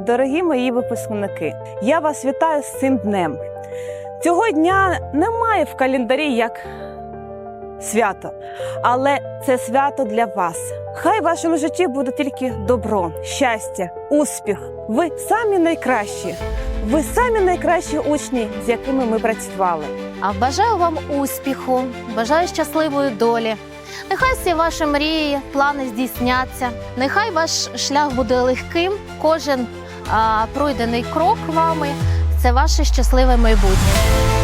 дорогі мої випускники! Я вас вітаю з цим днем. Цього дня немає в календарі як свято, але це свято для вас. Хай в вашому житті буде тільки добро, щастя, успіх. Ви самі найкращі. Ви самі найкращі учні, з якими ми працювали. А бажаю вам успіху, бажаю щасливої долі. Нехай всі ваші мрії, плани здійсняться. Нехай ваш шлях буде легким. Кожен пройдений крок вами це ваше щасливе майбутнє.